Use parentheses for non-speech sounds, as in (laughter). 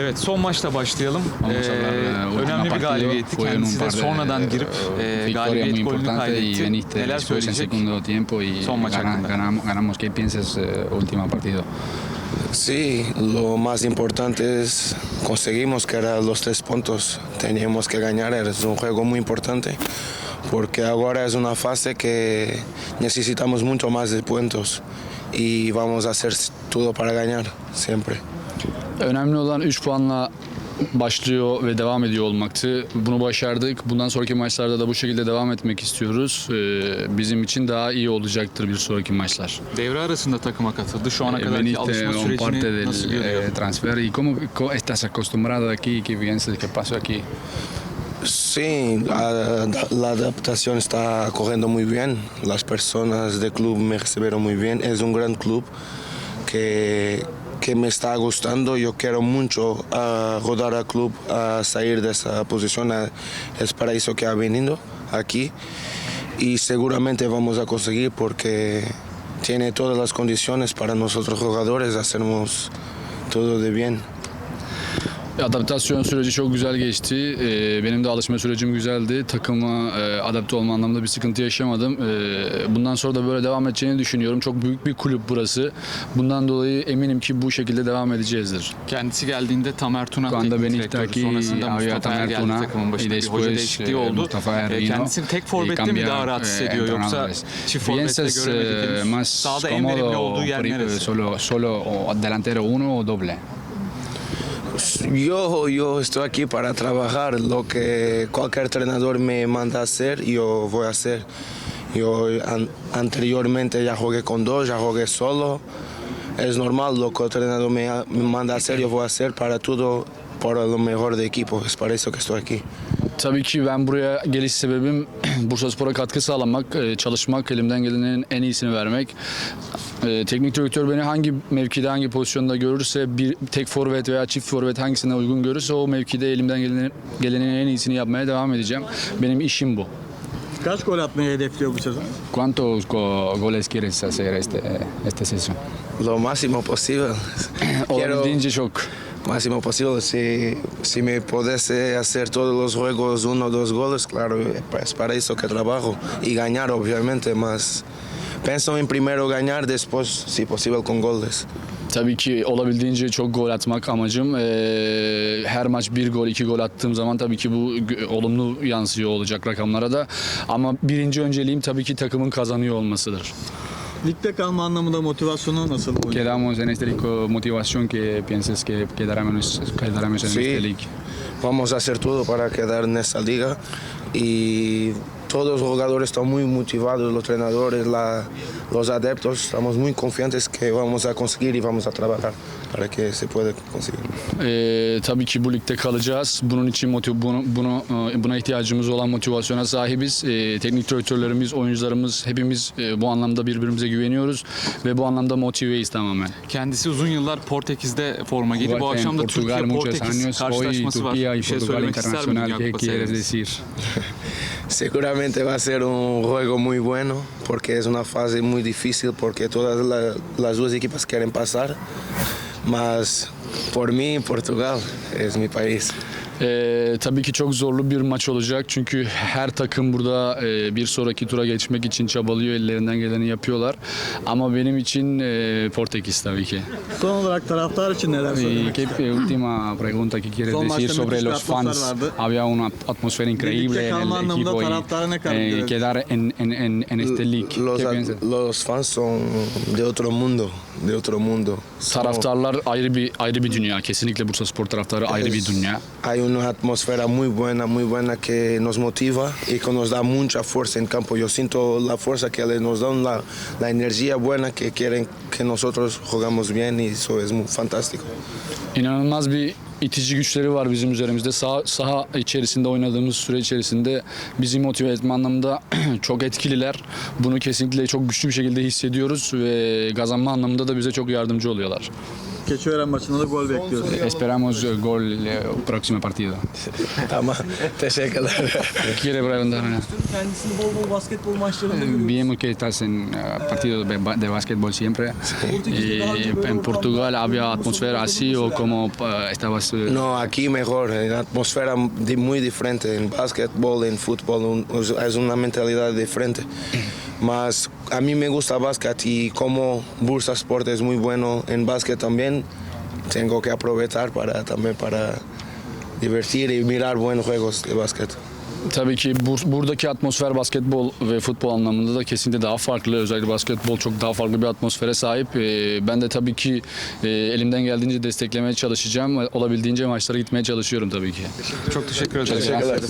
Evet son maçla başlayalım. Ee, último önemli bir galibiyetti. Kendisi de sonradan girip e, victorias muy galibiyet golünü importantes y kaydetti. veniste Neler después en söyleyecek? segundo tiempo y Son maç gana- hakkında. ganamos, ganamos. ¿Qué piensas último partido? Sí, lo más importante es conseguimos que eran los tres puntos. Teníamos que ganar, es un juego muy importante porque ahora es una fase que necesitamos mucho más de puntos y vamos a hacer todo para ganar siempre. Önemli olan 3 puanla başlıyor ve devam ediyor olmaktı. Bunu başardık. Bundan sonraki maçlarda da bu şekilde devam etmek istiyoruz. Ee, Bizim için daha iyi olacaktır bir sonraki maçlar. Devre arasında takıma katıldı. Şu ana Eh, kadarki alışma sürecini del nasıl görüyor? eh, transfer y cómo, estás acostumbrado aquí, qué piensas, qué pasó aquí. Sí, a- la adaptación está corriendo muy bien. Las personas del club me recibieron muy bien. Es un gran club que, que me está gustando. Yo quiero mucho ah, rodar al club a salir de esa posición. Es para eso que ha venido aquí. Y seguramente vamos a conseguir porque tiene todas las condiciones para nosotros jugadores hacernos todo de bien. Adaptasyon süreci çok güzel geçti. Ee, Benim de alışma sürecim güzeldi. Takıma e, adapte olma anlamında bir sıkıntı yaşamadım. Ee, Bundan sonra da böyle devam edeceğini düşünüyorum. Çok büyük bir kulüp burası. Bundan dolayı eminim ki bu şekilde devam edeceğizdir. Kendisi geldiğinde Tamer Tuna Cuando teknik veniste direktördü. aquí, Sonrasında Mustafa Er Tamer geldi Tuna takımın başında. Bir hoca değişikliği oldu. Vino Kendisini tek y forvette mi daha rahat eh, hissediyor yoksa çift ¿Piensas göremedik Sahada en verimli olduğu yer neresi? solo, solo delantero uno o doble? Yo, yo estoy aquí para trabajar. Lo que cualquier entrenador me manda a hacer, yo voy a hacer. Yo an- anteriormente ya jugué con dos, ya jugué solo. Es normal lo que el entrenador me, me manda a hacer, yo voy a hacer para todo, para lo mejor de equipo. Es para eso que estoy aquí. Tabii ki ben buraya geliş sebebim (clears throat) Bursa Spor'a katkı sağlamak, e, çalışmak, elimden gelenin en iyisini vermek. E, Teknik direktör beni hangi mevkide, hangi pozisyonda görürse, bir tek forvet veya çift forvet hangisine uygun görürse o mevkide elimden gelenin, gelenin en iyisini yapmaya devam edeceğim. Benim işim bu. Kaç gol atmayı hedefliyor bu sezon? ¿Cuántos go- goles quieres hacer este, esta sesión? Lo máximo posible. (clears throat) Olabildiğince çok. Máximo posible. Si, si me pudiese hacer todos los juegos uno o dos goles, claro, es para eso que trabajo. Y ganar, obviamente, más. Pienso en primero ganar, después, si posible, con goles. Tabii ki olabildiğince çok gol atmak amacım. Ee, her maç bir gol, iki gol attığım zaman tabii ki bu olumlu yansıyor olacak rakamlara da. Ama birinci önceliğim tabii ki takımın kazanıyor olmasıdır. Ligde kalma anlamında motivasyonu nasıl? Quedamos en este ligo motivación que piensas que quedaremos, quedaremos en Sí. este league. Vamos a hacer todo para quedar en esta liga. Y todos los jugadores están muy motivados, los entrenadores, la- los adeptos. Estamos muy confiantes que vamos a conseguir y vamos a trabajar para que se pueda conseguir. Ee, tabii ki bu ligde kalacağız. Bunun için motiv bunu, bunu e, buna ihtiyacımız olan motivasyona sahibiz. Ee, teknik direktörlerimiz, oyuncularımız hepimiz e, bu anlamda birbirimize güveniyoruz ve bu anlamda motiveyiz tamamen. Kendisi uzun yıllar Portekiz'de forma giydi. Bu akşam da años, hoy karşılaşması var. Y şey Portugal internacional. ¿Qué quieres decir? (laughs) Seguramente va a ser un juego muy bueno porque es una fase muy difícil porque todas la- las dos equipas quieren pasar. Mas por mí, Portugal es mi país. Ee, tabii ki çok zorlu bir maç olacak çünkü her takım burada e, bir sonraki tura geçmek için çabalıyor, ellerinden geleni yapıyorlar. Ama benim için e, Portekiz tabii ki. Son olarak taraftar için neler Y söylemek qué última pregunta que quieres Son decir maçta sobre müthiş bir los atmosfer fans. vardı. Había una atmósfera increíble en kalma el anlamında equipo y taraftara ne kadar eh, görevli? quedar en, en, en, en este league. Los, ¿Qué ad- piensas? los fans son de otro mundo, de otro mundo. Son- Taraftarlar ayrı bir ayrı bir dünya. Kesinlikle Bursa Spor taraftarı ayrı bir Es- dünya. Hay una atmósfera muy buena, muy buena que nos motiva y que nos da mucha fuerza en campo. Yo siento la fuerza que le- nos dan, la, la energía buena que quieren que nosotros jugamos bien y eso es muy fantástico. İnanılmaz bir itici güçleri var bizim üzerimizde. Sağ, saha içerisinde oynadığımız süre içerisinde bizi motive etme anlamında (clears throat) çok etkililer. Bunu kesinlikle çok güçlü bir şekilde hissediyoruz ve kazanma anlamında da bize çok yardımcı oluyorlar. Keçiören maçında da gol bekliyoruz. Esperamos eh, gol eh, próximo partido. Tamam. Teşekkürler. (laughs) Quiere preguntar. Kendisini bol bol basketbol maçlarında görüyoruz. Vimos que estás en eh, partidos de, ba- de básquetbol siempre. Y en Portugal había atmósfera así o como eh, estabas. eh, No, aquí mejor, en atmósfera di- muy diferente, en básquetbol, en fútbol, un- es una mentalidad diferente. Mas a mí me gusta básquet y como Bursa Sport es muy bueno en básquet también, tengo que aprovechar para también para divertir y mirar buenos juegos de básquet. Tabii ki bur- buradaki atmosfer basketbol ve futbol anlamında da kesinlikle daha farklı. Özellikle basketbol çok daha farklı bir atmosfere sahip. Ee, Ben de tabii ki e, elimden geldiğince desteklemeye çalışacağım. Olabildiğince maçlara gitmeye çalışıyorum tabii ki. Çok teşekkür ederiz. Teşekkürler.